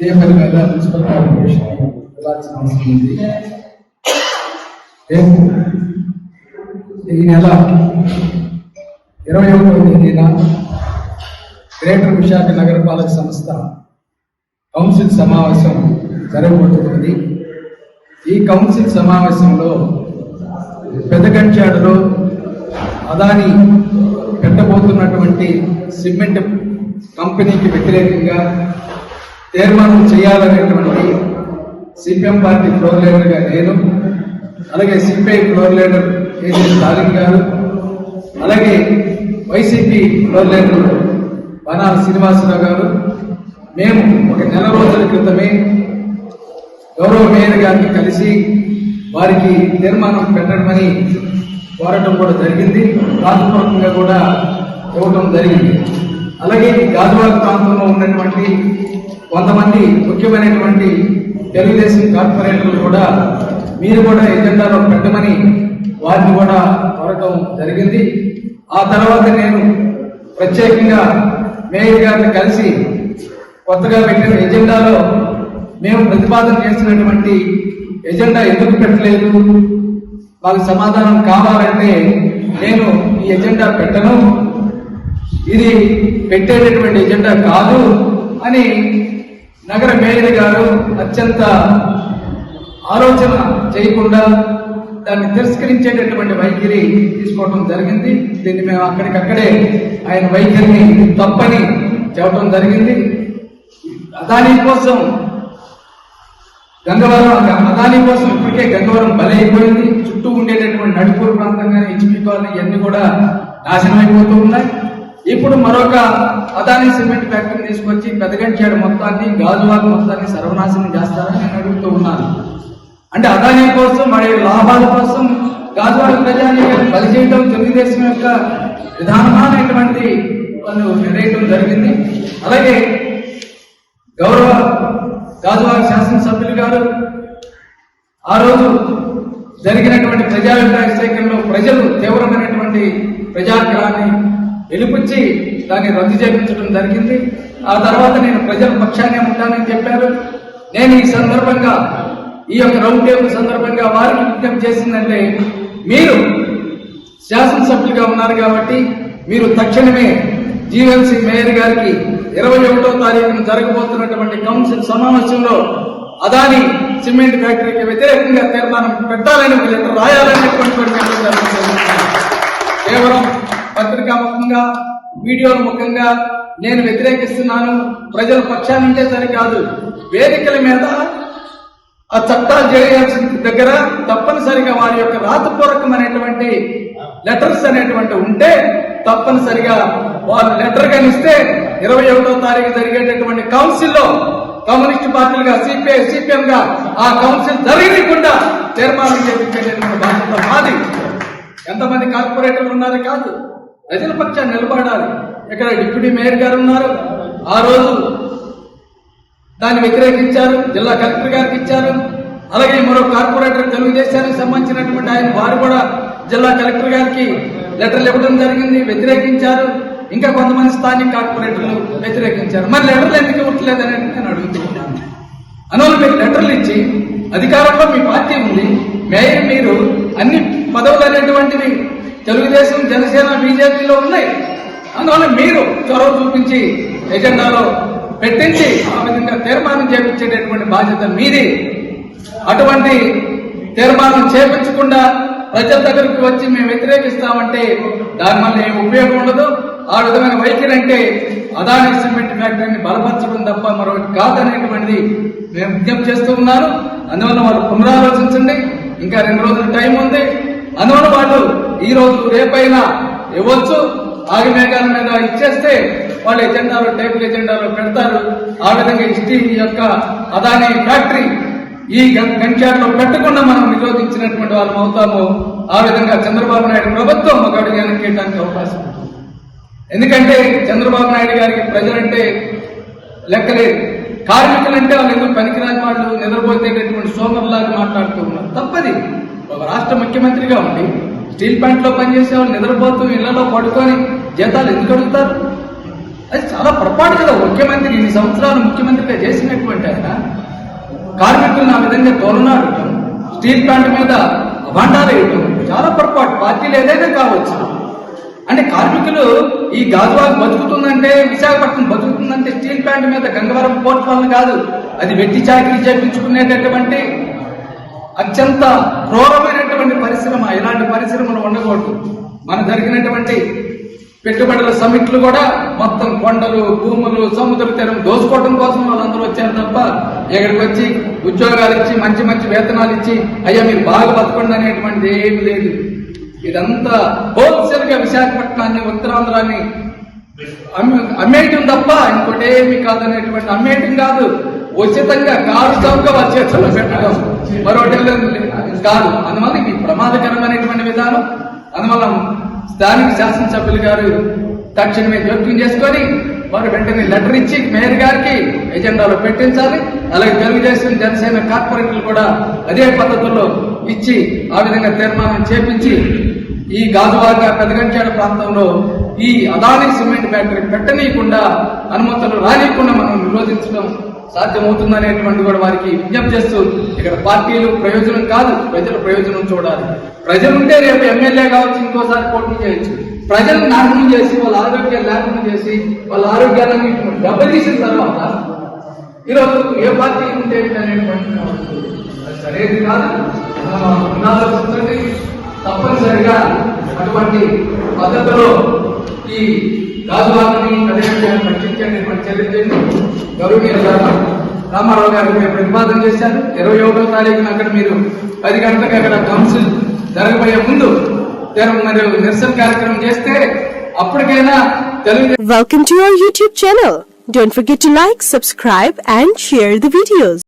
ఇదే పని మీద మున్సిపల్ కార్పొరేషన్ వెళ్ళాల్సిన అవసరం ఉంది. రేపు ఈ నెల ఇరవై ఒకటో తేదీన గ్రేటర్ విశాఖ నగరపాలక సంస్థ కౌన్సిల్ సమావేశం జరగబోతున్నది. ఈ కౌన్సిల్ సమావేశంలో పెద్దగంచాడులో అదాని పెట్టబోతున్నటువంటి సిమెంట్ కంపెనీకి వ్యతిరేకంగా తీర్మానం చేయాలనేటువంటి సిపిఎం పార్టీ ఫ్లోర్ లీడర్గా నేను అలాగే CPI floor leader KG Stalin గారు అలాగే YCP floor leader Banala Srinivasarao గారు. మేము ఒక నెల రోజుల క్రితమే గౌరవ మేయర్ గారిని కలిసి వారికి తీర్మానం పెట్టడమని కోరటం కూడా జరిగింది. రాతపూర్వకంగా కూడా ఇవ్వటం జరిగింది. అలాగే ఈ గాజువాక ప్రాంతంలో ఉన్నటువంటి కొంతమంది ముఖ్యమైనటువంటి తెలుగుదేశం కార్పొరేటర్లు కూడా మీరు కూడా ఎజెండాలో పెట్టమని వారిని కూడా కోరటం జరిగింది. ఆ తర్వాత నేను ప్రత్యేకంగా మేయర్ గారిని కలిసి కొత్తగా పెట్టిన ఎజెండాలో మేము ప్రతిపాదన చేసినటువంటి ఎజెండా ఎందుకు పెట్టలేదు? మాకు సమాధానం కావాలంటే నేను ఈ ఎజెండా పెట్టను. ఇది పెట్టేటటువంటి ఎజెండా కాదు అని నగర మేయర్ గారు అత్యంత ఆలోచన చేయకుండా దాన్ని తిరస్కరించేటటువంటి వైఖరి తీసుకోవడం జరిగింది. దీన్ని మేము అక్కడికక్కడే ఆయన వైఖరిని తప్పని చెప్పడం జరిగింది. అదాని కోసం గంగవరం అదాని కోసం ఇప్పటికే గంగవరం బలైపోయింది చుట్టూ ఉండేటటువంటి నడుపూరు ప్రాంతం కానీ హెచ్పి కాలనీ ఇవన్నీ కూడా నాశనం అయిపోతూ ఉన్నాయి. ఇప్పుడు మరొక అదాని సిమెంట్ ఫ్యాక్టరీ తీసుకొచ్చి పెదగంచాడు మొత్తాన్ని గాజువాక మొత్తాన్ని సర్వనాశనం చేస్తారని నేను అడుగుతూ ఉన్నాను. అంటే అదాని కోసం మరియు లాభాల కోసం గాజువాడ ప్రజాన్ని బలి చేయడం తెలుగుదేశం యొక్క విధానమైనటువంటి వాళ్ళు నిర్ణయించడం జరిగింది. అలాగే గౌరవ గాజువాక శాసనసభ్యులు గారు ఆ రోజు జరిగినటువంటి ప్రజాభిప్రాయ సేకరణలో ప్రజలు తీవ్రమైనటువంటి ప్రజాగ్రహాన్ని వెలుపుచ్చి దాన్ని రద్దు చేయించడం జరిగింది. ఆ తర్వాత నేను ప్రజల పక్షాన్ని ఉంటానని చెప్పారు. నేను ఈ సందర్భంగా ఈ యొక్క రౌండ్ టేబుల్ సందర్భంగా వారికి విజ్ఞప్తి చేసిందంటే మీరు శాసనసభ్యులుగా ఉన్నారు కాబట్టి మీరు తక్షణమే జీవన్సీ మేయర్ గారికి ఇరవై ఒకటో తారీఖున జరగబోతున్నటువంటి కౌన్సిల్ సమావేశంలో అదాని సిమెంట్ ఫ్యాక్టరీకి వ్యతిరేకంగా తీర్మానం పెట్టాలని లెటర్ రాయాలనేటువంటి కేవలం పత్రికా ముఖంగా వీడియోల ముఖంగా నేను వ్యతిరేకిస్తున్నాను. ప్రజల పక్షానుంటే సరికాదు వేదికల మీద ఆ చట్టాలు చేయాల్సిన దగ్గర తప్పనిసరిగా వారి యొక్క రాతపూర్వకమైనటువంటి లెటర్స్ అనేటువంటి ఉంటే తప్పనిసరిగా వారు లెటర్ ఇస్తే ఇరవై ఒకటో తారీఖు జరిగేటటువంటి కౌన్సిల్లో కమ్యూనిస్ట్ పార్టీలుగా సిపిఐ సిపిఎం గా ఆ కౌన్సిల్ జరగకుండా తీర్మానం చేయించేటటువంటి బాధ్యత మాది. ఎంతమంది కార్పొరేటర్లు ఉన్నారు కాదు. ప్రజల పక్షాన్ని నిలబడాలి. ఇక్కడ డిప్యూటీ మేయర్ గారు ఉన్నారు? ఆ రోజు దాన్ని వ్యతిరేకించారు జిల్లా కలెక్టర్ గారికి ఇచ్చారు. అలాగే మరో కార్పొరేటర్ తెలుగుదేశానికి సంబంధించినటువంటి ఆయన వారు కూడా జిల్లా కలెక్టర్ గారికి లెటర్లు ఇవ్వడం జరిగింది వ్యతిరేకించారు. ఇంకా కొంతమంది స్థానిక కార్పొరేటర్లు వ్యతిరేకించారు. మరి లెటర్లు ఎందుకు ఇవ్వట్లేదని నేను అడుగుతున్నాను. అనోళ్ళు మీకు లెటర్లు ఇచ్చి అధికారంలో మీ పార్టీ ఉంది మేయర్ మీరు అన్ని పదవులు అనేటువంటివి తెలుగుదేశం జనసేన బీజేపీలో ఉన్నాయి. అందువల్ల మీరు చొరవ చూపించి ఎజెండాలో పెట్టించి ఆ విధంగా తీర్మానం చేపించేటటువంటి బాధ్యత మీది. అటువంటి తీర్మానం చేపించకుండా ప్రజల దగ్గరికి వచ్చి మేము వ్యతిరేకిస్తామంటే దానివల్ల ఏం ఉపయోగం ఉండదు. ఆ విధమైన వైఖరి అంటే అదాని సిమెంట్ ఫ్యాక్టరీని బలపరచడం తప్ప మరొకటి కాదనేటువంటిది మేము విజ్ఞప్తి చేస్తూ ఉన్నాను. అందువల్ల వాళ్ళు పునరాలోచించండి. ఇంకా రెండు రోజుల టైం ఉంది. అందువల్ల వాళ్ళు ఈ రోజు రేపైనా ఇవ్వచ్చు. ఆగమేఘాల మీద ఇచ్చేస్తే వాళ్ళు ఎజెండాలో టేబుల్ ఎజెండాలో పెడతారు. ఆ విధంగా స్టీల్ యొక్క అదాని ఫ్యాక్టరీ ఈ గంట్యాట్లో పెట్టకుండా మనం నిరోధించినటువంటి వాళ్ళం అవుతాము. ఆ విధంగా చంద్రబాబు నాయుడు ప్రభుత్వం ఒక అడుగు వెనక్కేయడానికి అవకాశం ఎందుకంటే చంద్రబాబు నాయుడు గారికి ప్రజలంటే లెక్కలేదు. కార్మికులంటే వాళ్ళు ఎందుకు పనికిరాని వాళ్ళు? నిద్రపోతేటటువంటి సోమరులాగా మాట్లాడుతూ ఉన్నారు. రాష్ట్ర ముఖ్యమంత్రిగా ఉండి స్టీల్ ప్లాంట్లో పనిచేసే వాళ్ళు నిద్రపోతూ ఇళ్ళలో పడుకొని జీతాలు ఎందుకు అడుగుతారు? అది చాలా పొరపాటు కదా. ముఖ్యమంత్రి ఇన్ని సంవత్సరాలు ముఖ్యమంత్రిగా చేసినటువంటి ఆయన కార్మికులను ఆ విధంగా తోలనాడటం స్టీల్ ప్లాంట్ మీద అభాండాలు వేయటం చాలా పొరపాటు. పార్టీలు ఏదైనా కావచ్చు. అంటే కార్మికులు ఈ గాజువాక్ బతుకుతుందంటే విశాఖపట్నం బతుకుతుందంటే స్టీల్ ప్లాంట్ మీద గంగవరం పోర్ట్ వల్ల కాదు. అది వెట్టి చాకరీ చేపించుకునేటటువంటి అత్యంత క్రూరమైనటువంటి పరిశ్రమ ఇలాంటి పరిశ్రమలు ఉండకూడదు. మన జరిగినటువంటి పెట్టుబడుల సమిట్లు కూడా మొత్తం కొండలు భూములు సముద్ర తీరం దోసుకోవడం కోసం వాళ్ళందరూ వచ్చారు తప్ప ఇక్కడికి వచ్చి ఉద్యోగాలు ఇచ్చి మంచి మంచి వేతనాలు ఇచ్చి అయ్యా మీరు బాగా బతకండి అనేటువంటిది ఏమి లేదు. ఇదంతా హోల్సేల్గా విశాఖపట్నాన్ని ఉత్తరాంధ్రాన్ని అమ్మేయటం తప్ప ఇంకోటి ఏమి కాదనేటువంటి అమ్మేయటం కాదు. ఉచితంగా కారు చౌక వారి చేతుల్లో పెట్టడం. మరో కాదు అందువల్ల ఇది ప్రమాదకరమైనటువంటి విధానం అందువల్ల స్థానిక శాసనసభ్యులు గారు తక్షణమే జోక్యం చేసుకొని వారు వెంటనే లెటర్ ఇచ్చి మేయర్ గారికి ఎజెండాలో పెట్టించాలి. అలాగే తెలుగుదేశం జనసేన కార్పొరేటర్లు కూడా అదే పద్ధతుల్లో ఇచ్చి ఆ విధంగా తీర్మానం చేపించి ఈ గాజువాక పెదగంచాడ ప్రాంతంలో ఈ అదాని సిమెంట్ ఫ్యాక్టరీ పెట్టనీయకుండా అనుమతులు రానియకుండా మనం నిరోధించడం సాధ్యమవుతుందనేటువంటి కూడా వారికి విజ్ఞప్తి చేస్తూ ఇక్కడ పార్టీలు ప్రయోజనం కాదు ప్రజల ప్రయోజనం చూడాలి. ప్రజలుంటే రేపు ఎమ్మెల్యే కావచ్చు ఇంకోసారి పోటీ చేయొచ్చు. ప్రజలు నాశనం చేసి వాళ్ళ ఆరోగ్యాలు లేకుండా చేసి వాళ్ళ ఆరోగ్యాన్ని దెబ్బతీసిన తర్వాత ఈరోజు ఏ పార్టీ ఉంటే అనేటువంటి అది కాదు. తప్పనిసరిగా అటువంటి పద్ధతిలో ఈ రాజువారిని అదేవిధంగా రామారావు గారు మీరు ప్రతిపాదన చేశారు ఇరవై ఒకటో తారీఖున అక్కడ మీరు పది గంటలకు అక్కడ కౌన్సిల్ జరగబోయే ముందు తెర- మరియు నిరసన కార్యక్రమం చేస్తే అప్పటికైనా Telugu welcome to your YouTube channel Don't forget to like, subscribe and share the videos.